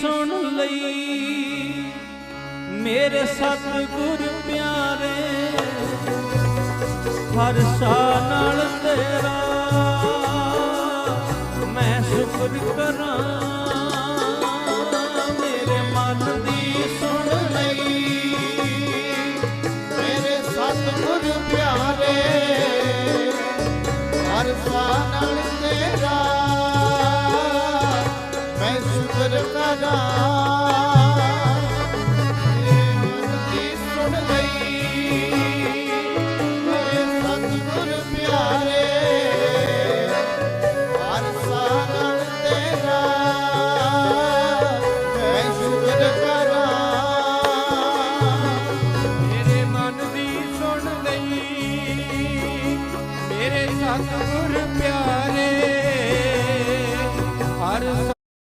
ਸੁਣ ਲਈ। ਮੇਰੇ ਸਤਿਗੁਰ ਪਿਆਰੇ ਹਰਸ਼ਾ ਨਾਲ ਤੇਰਾ ਮੈਂ ਸ਼ੁਕਰ ਕਰਾਂ। ਪਿਆਰੇ, ਹਰ ਸਾਨਣ ਤੇਰਾ ਸ਼ੁਕਰ ਕਰਾਂ ਦੀ ਸੁਣ ਲਈ ਮੇਰੇ ਸਤਿਗੁਰ ਪਿਆਰੇ ਹਰ ਸਾਗਰ ਤੇਰਾ ਮੈਂ ਸ਼ੁਕਰ ਕਰਾਂ। ਮੇਰੇ ਮਨ ਦੀ ਸੁਣ ਲਈ ਮੇਰੇ ਸਤਿਗੁਰ ਪਿਆਰੇ ਹਰ